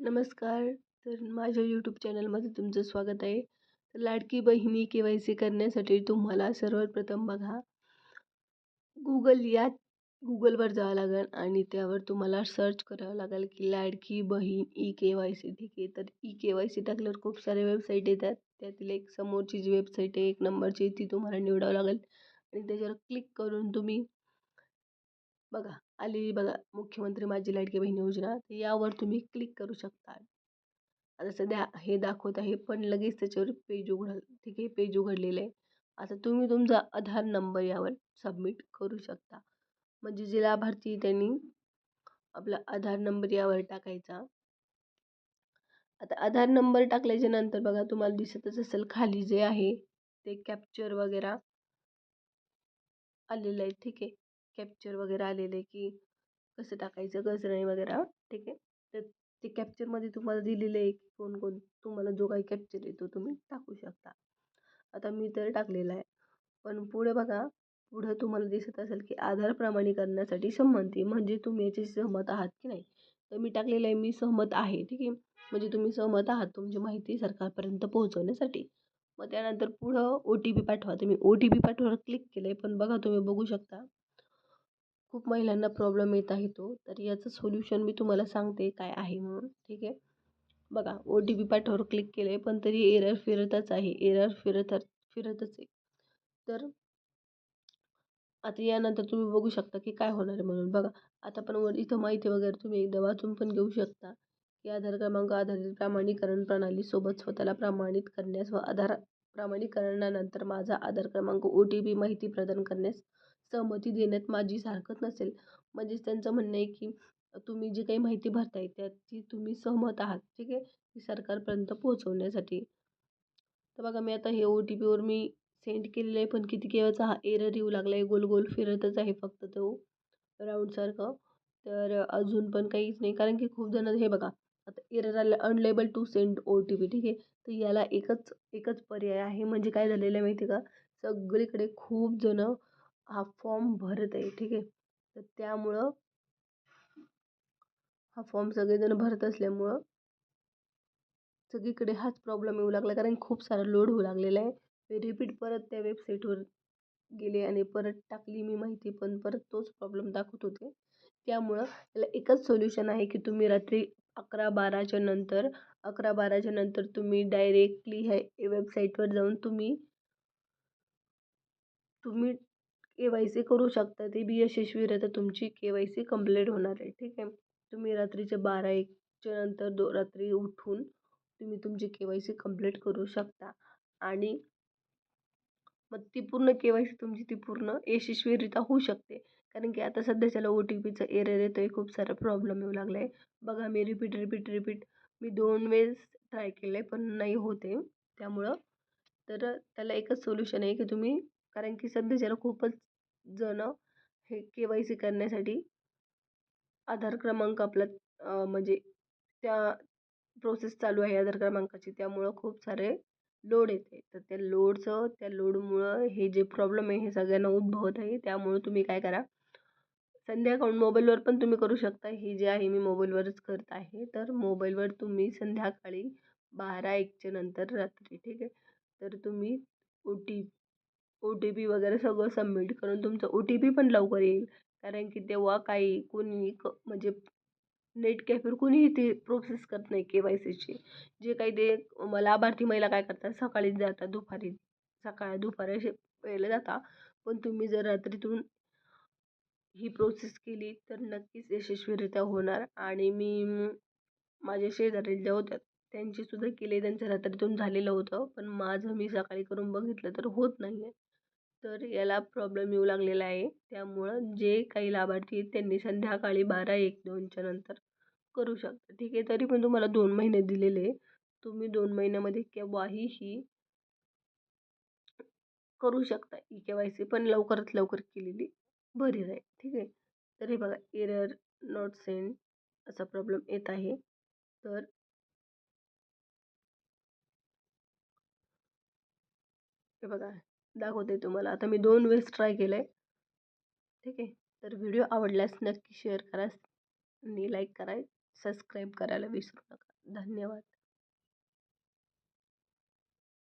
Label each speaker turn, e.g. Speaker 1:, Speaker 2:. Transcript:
Speaker 1: नमस्कार. तर माझ्या यूट्यूब चॅनलमध्ये तुमचं स्वागत आहे. तर लाडकी बहिणी के वाय सी करण्यासाठी तुम्हाला सर्वप्रथम बघा गुगल या गुगलवर जावं लागेल आणि त्यावर तुम्हाला सर्च करावं लागेल की लाडकी बहीण ई के वाय सी ठीक? आहे तर ई के वाय सी टाकल्यावर खूप सारे वेबसाईट येतात. त्यातील एक समोरची जी वेबसाईट आहे एक नंबरची ती तुम्हाला निवडावं लागेल. आणि त्याच्यावर क्लिक करून तुम्ही बघा आलेली बघा मुख्यमंत्री माझी लाडकी बहीण योजना यावर तुम्ही क्लिक करू शकता आता सध्या हे दाखवत आहे पण लगेच त्याच्यावर पेज उघडल ठीक आहे पेज उघडलेलं आहे. आता तुम्ही तुमचा आधार नंबर यावर सबमिट करू शकता. म्हणजे जे लाभार्थी त्यांनी आपला आधार नंबर यावर टाकायचा. आता आधार नंबर टाकल्याच्या नंतर बघा तुम्हाला दिसतच असेल खाली जे आहे ते कॅप्चर वगैरे आलेलं आहे ठीक आहे. कॅप्चर वगैरे आलेलं आहे की कसं टाकायचं गजरे नाही वगैरे ठीक आहे. तर ते कॅप्चरमध्ये तुम्हाला दिलेलं आहे की कोणकोण तुम्हाला जो काही कॅप्चर येतो तुम्ही टाकू शकता. आता मी तर टाकलेला आहे. पण पुढे बघा पुढं तुम्हाला दिसत असेल की आधार प्रमाणीकरणासाठी संमती म्हणजे तुम्ही याची सहमत आहात की नाही? तर मी टाकलेलं आहे मी सहमत आहे ठीक आहे. म्हणजे तुम्ही सहमत आहात तुमची माहिती सरकारपर्यंत पोहोचवण्यासाठी. मग त्यानंतर पुढं ओ टी पी पाठवा. तुम्ही ओ टी पी पाठवायला क्लिक केलं आहे पण बघा तुम्ही बघू शकता. खूप महिलांना प्रॉब्लेम येत आहे तो. तर याचं सोल्युशन मी तुम्हाला सांगते काय आहे म्हणून. ठीक आहे? बघा ओ टी पी पाठवर क्लिक केलं आहे पण तरी एरर फिरतच आहे. एरर फिरत फिरतच आहे. तर आता यानंतर तुम्ही बघू शकता की काय होणार आहे म्हणून. बघा आता पण वर इथं माहिती वगैरे तुम्ही एकदा वाचून पण घेऊ शकता. की आधार क्रमांक आधारित प्रमाणीकरण प्रणालीसोबत स्वतःला प्रमाणित करण्यास व आधार प्रमाणीकरणानंतर माझा आधार क्रमांक ओ टी पी माहिती प्रदान करण्यास सहमती देण्यात माझी हरकत नसेल. म्हणजेच त्यांचं म्हणणं आहे की तुम्ही जी काही माहिती भरताय त्याची तुम्ही सहमत आहात ठीक आहे? ती सरकारपर्यंत पोहोचवण्यासाठी. तर बघा मी आता हे ओ टी पीवर मी सेंड केलेलं आहे पण किती केव्हाचा हा एरर येऊ लागला आहे गोल गोल फिरतच आहे फक्त तो राऊंडसारखं. तर अजून पण काहीच नाही कारण की खूप जण हे बघा आता एरर आलं unable to send O T P ठीक आहे? तर याला एकच एकच पर्याय आहे. म्हणजे काय झालेलं आहे माहिती का? सगळीकडे खूप जणं हा फॉर्म भरत आहे ठीक आहे. तर त्यामुळं हा फॉर्म सगळेजण भरत असल्यामुळं सगळीकडे हाच प्रॉब्लेम येऊ लागला कारण खूप सारा लोड होऊ लागलेला आहे. मी रिपीट परत त्या वेबसाईटवर गेले आणि परत टाकली मी माहिती पण परत तोच प्रॉब्लेम दाखवत होते. त्यामुळं त्याला एकच सोल्युशन आहे की तुम्ही रात्री अकरा बाराच्या नंतर अकरा बाराच्या नंतर तुम्ही डायरेक्टली ह्या वेबसाईटवर जाऊन तुम्ही तुम्ही के वाय सी करू शकता. ती बी यशस्वीरित्या तुमची के वाय सी कंप्लीट होणार आहे ठीक आहे? तुम्ही रात्रीच्या बारा एकच्या नंतर दो रात्री उठून तुम्ही तुमची के वाय सी कंप्लीट करू शकता. आणि मग ती पूर्ण के वाय सी तुमची ती पूर्ण यशस्वीरित्या होऊ शकते. कारण की आता सध्याच्याला ओ टी पीचा एरर येतो आहे खूप सारा प्रॉब्लेम येऊ लागला आहे बघा मी रिपीट रिपीट रिपीट मी दोन वेळेस ट्राय केलं आहे पण नाही होते त्यामुळं तर त्याला एकच सोल्युशन आहे की तुम्ही कारण की सध्याच्याला खूपच जण हे के वाय सी करण्यासाठी आधार क्रमांक आपला म्हणजे त्या प्रोसेस चालू आहे आधार क्रमांकाची. त्यामुळं खूप सारे लोड येते. तर त्या लोडचं त्या लोडमुळं हे जे प्रॉब्लेम आहे हे सगळ्यांना उद्भवत आहे. त्यामुळं तुम्ही काय करा संध्याकाळून मोबाईलवर पण तुम्ही करू शकता. हे जे आहे मी मोबाईलवरच करत आहे. तर मोबाईलवर तुम्ही संध्याकाळी बारा एकच्या नंतर रात्री ठीक आहे? तर तुम्ही O T O T P वगैरे सगळं सबमिट करून तुमचं ओ टी पी पण लवकर येईल. कारण की तेव्हा काही कोणी क म्हणजे नेट कॅफेवर कोणीही ते प्रोसेस करत नाही के वाय सीची जे काही ते लाभार्थी महिला काय करतात सकाळीच जातात दुपारी सकाळ दुपारी असे वेळेला जाता. पण तुम्ही जर रात्रीतून ही प्रोसेस केली तर नक्कीच यशस्वीरित्या होणार. आणि मी माझ्या शेजारी ज्या होत्या त्यांचीसुद्धा केले त्यांचं रात्रीतून झालेलं होतं. पण माझं मी सकाळी करून बघितलं तर होत नाही आहे तर याला प्रॉब्लेम येऊ लागलेला आहे. त्यामुळं जे काही लाभार्थी आहेत त्यांनी संध्याकाळी बारा एक दोनच्या नंतर करू शकता ठीक आहे तरी पण तुम्हाला दोन महिने दिलेले तुम्ही दोन महिन्यामध्ये केव्हाही ही करू शकता ई के वाय सी पण लवकरात लवकर केलेली बरी राहील. ठीक आहे? तर हे बघा एरर नॉट सेंड असा प्रॉब्लेम येत आहे. तर हे बघा दाखवते तुम्हाला. आता मी दोन वेळेस ट्राय केलं आहे ठीक आहे? तर व्हिडिओ आवडल्यास नक्की शेअर करा आणि लाईक करा. सबस्क्राईब करायला विसरू नका. धन्यवाद.